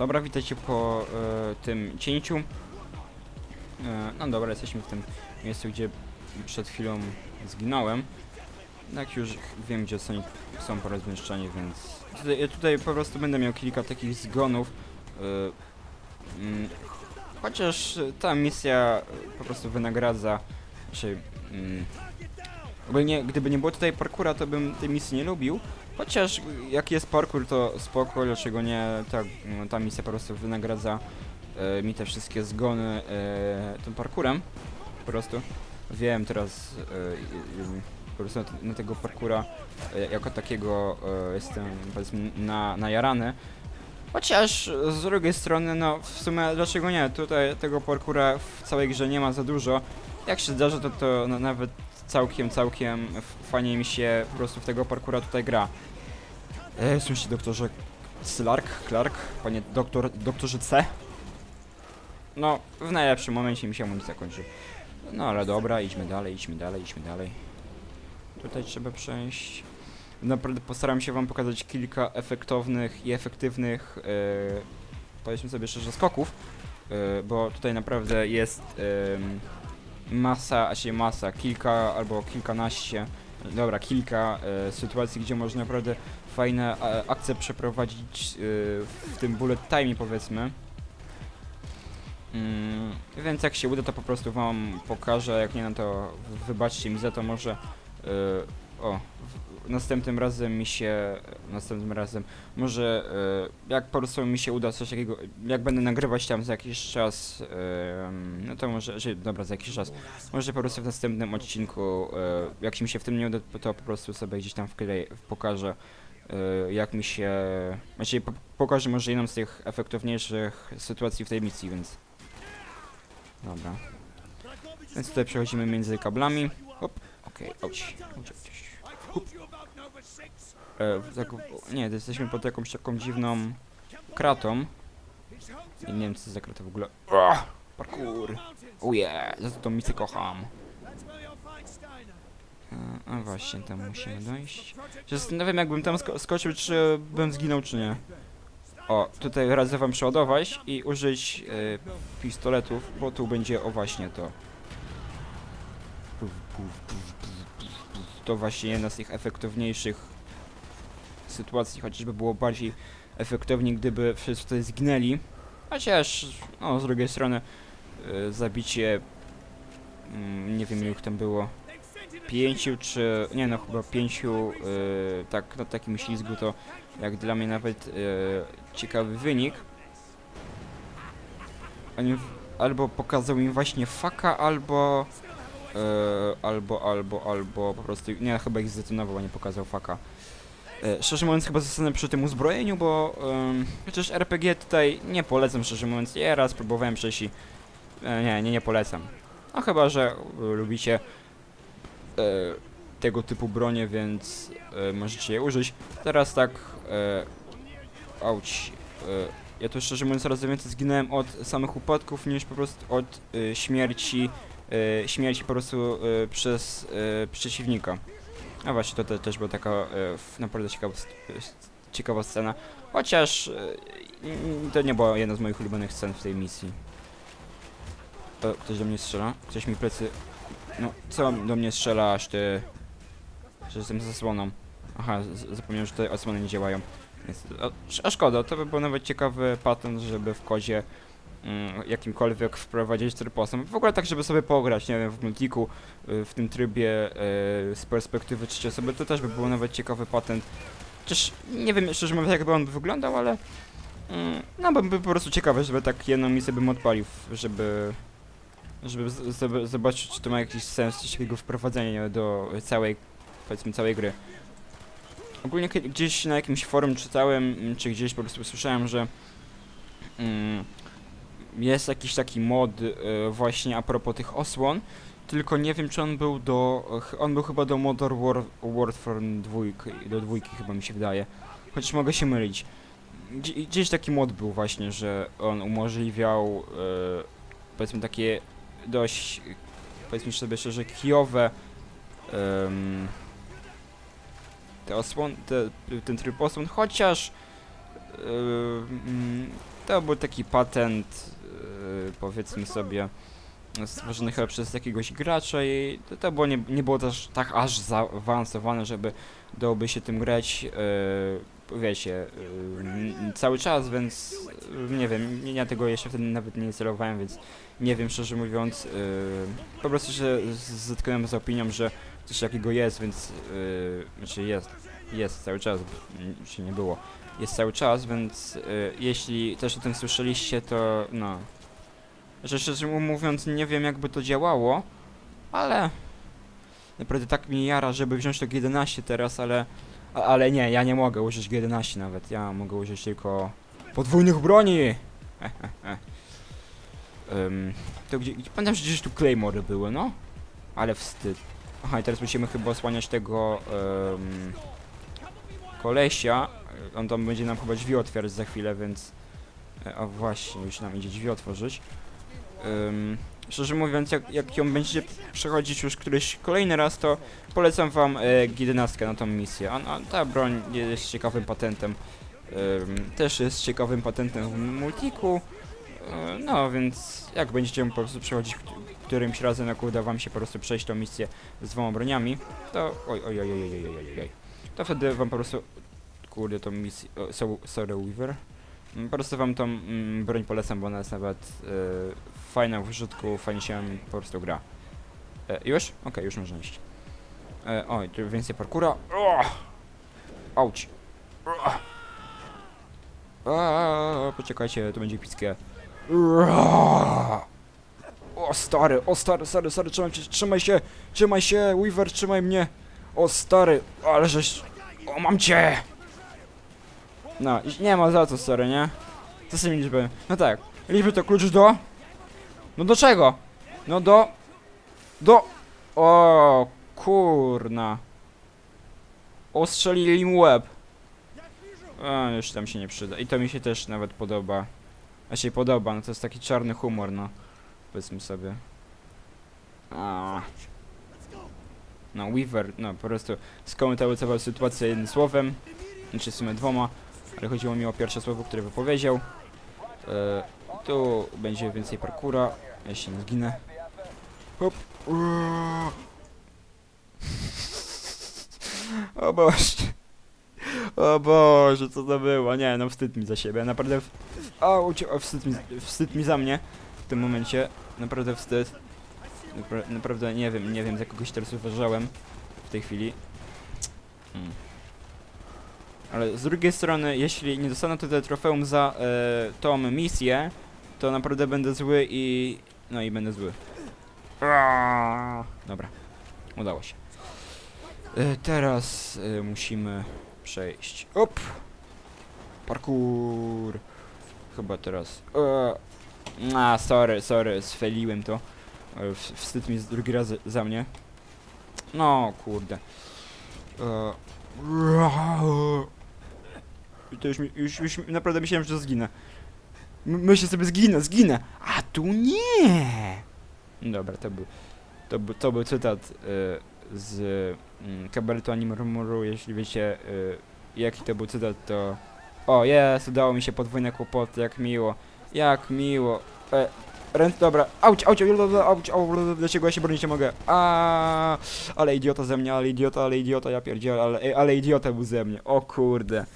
Dobra, witajcie po e, tym cięciu. E, no dobra, jesteśmy w tym miejscu, gdzie przed chwilą zginąłem. Jak już wiem, gdzie są, są porozmieszczeni, więc tutaj, ja tutaj po prostu będę miał kilka takich zgonów. E, mm, chociaż ta misja po prostu wynagradza, czy mm, ogólnie gdyby nie było tutaj parkura, to bym tej misji nie lubił. Chociaż jak jest parkour, to spoko, dlaczego nie? Ta, misja po prostu wynagradza e, mi te wszystkie zgony e, tym parkurem. Po prostu. Wiem teraz e, po prostu na, na tego parkura e, jako takiego e, jestem powiedzmy na, najarany. Chociaż z drugiej strony, no w sumie dlaczego nie? Tutaj tego parkura w całej grze nie ma za dużo. Jak się zdarza, to, to no, nawet całkiem, całkiem fajnie mi się po prostu w tego parkura tutaj gra. E, słyszycie doktorze Clark, Clark, panie doktor, doktorze C? No, w najlepszym momencie mi się amunicja kończy. No ale dobra, idźmy dalej, idźmy dalej, idźmy dalej. Tutaj trzeba przejść. Naprawdę postaram się wam pokazać kilka efektownych i efektywnych, e, powiedzmy sobie szczerze, skoków, e, bo tutaj naprawdę jest em, masa, a się masa, kilka albo kilkanaście, dobra, kilka e, sytuacji, gdzie można naprawdę fajne e, akcje przeprowadzić e, w tym bullet time powiedzmy. Mm, więc jak się uda, to po prostu wam pokażę, jak nie, no to wy- wybaczcie mi za to, może e, o, następnym razem mi się, następnym razem, może e, jak po prostu mi się uda coś takiego, jak będę nagrywać tam za jakiś czas, e, no to może, że, dobra, za jakiś czas, może po prostu w następnym odcinku, e, jak mi się w tym nie uda, to po prostu sobie gdzieś tam wkleję, pokażę, e, jak mi się, znaczy po, pokażę może jedną z tych efektowniejszych sytuacji w tej misji, więc dobra. Więc tutaj przechodzimy między kablami. Hop, okej, auć, auć. E, tak, nie, jesteśmy pod jakąś taką dziwną kratą. I nie wiem co za krata w ogóle. Ugh, parkour. Uje, za to misję kocham. E, a właśnie, tam musimy dojść. Się zastanawiam jakbym tam sko skoczył, czy bym zginął, czy nie. O, tutaj radzę wam przeładować i użyć e, pistoletów, bo tu będzie o właśnie to. Puf, puf, puf. To właśnie jedna z tych efektowniejszych sytuacji, chociażby było bardziej efektownie, gdyby wszyscy zginęli. Chociaż, no, z drugiej strony, e, zabicie, mm, nie wiem ilu tam było, pięciu czy, nie no, chyba pięciu, e, tak, na takim ślizgu to jak dla mnie nawet e, ciekawy wynik. Oni albo pokazał im właśnie faka, albo albo, albo, albo po prostu, nie, chyba ich zdetonował, a nie pokazał faka. E, szczerze mówiąc chyba zostanę przy tym uzbrojeniu, bo um, chociaż RPG tutaj nie polecam, szczerze mówiąc, ja raz próbowałem przejść i e, nie, nie, nie polecam. No chyba, że e, lubicie e, tego typu bronie, więc e, możecie je użyć. Teraz tak, e, auć, e, ja tu szczerze mówiąc coraz więcej zginąłem od samych upadków niż po prostu od e, śmierci, e, śmierci po prostu e, przez e, przeciwnika. A właśnie, to te, też była taka f- naprawdę ciekawa, ciekawa scena. Chociaż to nie była jedna z moich ulubionych scen w tej misji. Ktoś do mnie strzela? Ktoś mi plecy... No, co do mnie strzelasz, ty? Że jestem zasłoną. Aha, zapomniałem, że te osłony nie działają. Więc, a, sz- a szkoda, to by był nawet ciekawy patent, żeby w kodzie mm, jakimkolwiek wprowadzić tryposem. W ogóle tak, żeby sobie pograć, nie wiem, w multiku, y, w tym trybie y, z perspektywy trzeciej osoby, to też by był nawet ciekawy patent. Chociaż nie wiem szczerze mówiąc, jak by on wyglądał, ale mm, no, by, by po prostu ciekawe, żeby tak jedną misję bym odpalił, żeby żeby zobaczyć, czy to ma jakiś sens, coś takiego wprowadzenia do całej, powiedzmy, całej gry. Ogólnie gdzieś na jakimś forum czytałem, mm, czy gdzieś po prostu słyszałem, że mm, jest jakiś taki mod e, właśnie a propos tych osłon, tylko nie wiem, czy on był do, on był chyba do Modern War, Warfare 2, do dwójki chyba mi się wydaje, chociaż mogę się mylić. Gdzie- Gdzieś taki mod był właśnie, że on umożliwiał e, powiedzmy takie dość, powiedzmy sobie szczerze, kijowe em, te osłon, te, ten tryb osłon, chociaż em, to był taki patent, powiedzmy sobie, stworzony chyba przez jakiegoś gracza i to, to było nie, nie było też tak aż zaawansowane, żeby dałoby się tym grać, yy, wiecie, yy, cały czas, więc yy, nie wiem, ja tego jeszcze wtedy nawet nie instalowałem, więc nie wiem, szczerze mówiąc, yy, po prostu się zetknąłem z opinią, że coś takiego jest, więc, yy, znaczy jest, jest cały czas, czy nie było, jest cały czas, więc yy, jeśli też o tym słyszeliście, to no, że szczerze mówiąc, nie wiem jakby to działało, ale naprawdę tak mnie jara, żeby wziąć to G11 teraz, ale ale nie, ja nie mogę użyć G11 nawet, ja mogę użyć tylko podwójnych broni. um, to gdzie, pamiętam, że gdzieś tu Claymory były, no, ale wstyd. Aha, i teraz musimy chyba osłaniać tego um, kolesia, on tam będzie nam chyba drzwi otwierać za chwilę, więc E, A właśnie, już nam idzie drzwi otworzyć. Ym, szczerze mówiąc, jak, jak ją będziecie przechodzić już któryś kolejny raz, to polecam wam e, G11 na tą misję. A, a ta broń jest ciekawym patentem. Ym, też jest ciekawym patentem w multiku. E, no, więc jak będziecie po prostu przechodzić kt- którymś razem, jak uda wam się po prostu przejść tą misję z dwoma broniami, to oj, oj, oj, oj, oj, oj, oj, oj. To wtedy wam po prostu, kurde, tą misję, o, so, sorry, Weaver. Po prostu wam tą mm, broń polecam, bo ona jest nawet e, fajna w użytku, fajnie się po prostu gra. E, już? Okej, już można iść. E, oj, tu więcej parkura. Auć. Poczekajcie, to będzie epickie. O stary, o stary, stary, stary, trzymaj się, trzymaj się, trzymaj się, Weaver, trzymaj mnie. O stary, ale żeś... O, mam cię! No, nie ma za co, sorry, nie? Co z tymi liczbami? No tak, liczby to klucz do... No do czego? No do... Do... O kurna. Ostrzelili mu łeb. A, już tam się nie przyda. I to mi się też nawet podoba. A się podoba, no to jest taki czarny humor, no. Powiedzmy sobie. A. No, Weaver, no po prostu skomentował sytuację jednym słowem. Znaczy w sumie dwoma ale chodziło mi o pierwsze słowo, które wypowiedział. E, tu będzie więcej parkura, się nie zginę. Hop. O Boże. O Boże, co to było? Nie, no wstyd mi za siebie, naprawdę... W... O, wstyd mi, wstyd mi za mnie w tym momencie. Naprawdę wstyd. Napra naprawdę nie wiem, nie wiem, za kogoś teraz uważałem w tej chwili. Hmm. Ale z drugiej strony, jeśli nie dostanę tutaj trofeum za e, tą misję, to naprawdę będę zły i... No i będę zły. Dobra, udało się. E, teraz e, musimy przejść. Op! Parkour! Chyba teraz. E, a, sorry, sorry, sfeliłem to. E, wstyd mi z drugi raz za mnie. No, kurde. E, to już, już, już naprawdę myślałem, że zginę. M myślę sobie, zginę, zginę. A tu nie! Dobra, to był, to był, to był cytat y, z y, kabaretu Animurmuru. Jeśli wiecie, y, jaki to był cytat, to... O, jest, udało mi się podwójne kłopoty, jak miło. Jak miło. E, ręce, dobra. Auć, auć, auć, auć, auć, dlaczego ja się bronić nie mogę? A, ale idiota ze mnie, ale idiota, ale idiota, ja pierdzielę, ale, ale idiota był ze mnie. O kurde.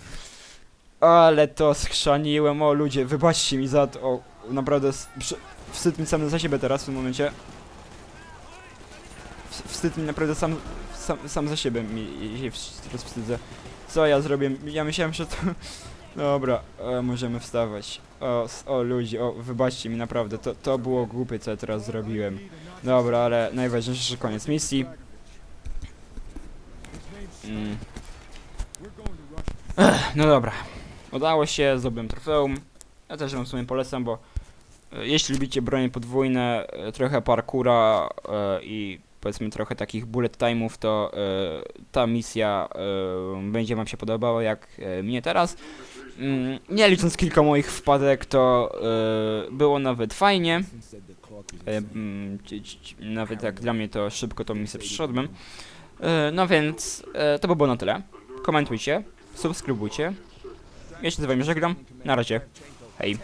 Ale to schrzaniłem, o ludzie, wybaczcie mi za to, o, naprawdę przy- wstyd mi sam za siebie teraz w tym momencie. Wstyd mi naprawdę sam, sam, sam za siebie mi się teraz wstydzę. Co ja zrobię? Ja myślałem, że to... Dobra, e, możemy wstawać. O, o ludzie, o, wybaczcie mi naprawdę, to, to było głupie, co ja teraz zrobiłem. Dobra, ale najważniejsze, że koniec misji. Mm. No dobra. Udało się, zdobyłem trofeum. Ja też wam w sumie polecam, bo e, jeśli lubicie bronie podwójne, e, trochę parkura e, i powiedzmy trochę takich bullet time'ów, to e, ta misja e, będzie wam się podobała jak e, mnie teraz. Mm, nie licząc kilka moich wpadek, to e, było nawet fajnie. E, mm, nawet jak dla mnie to szybko tą misję przeszedłem. E, no więc e, to by było na tyle. Komentujcie, subskrybujcie. Ja się z wami żegnam. Na razie. Hej.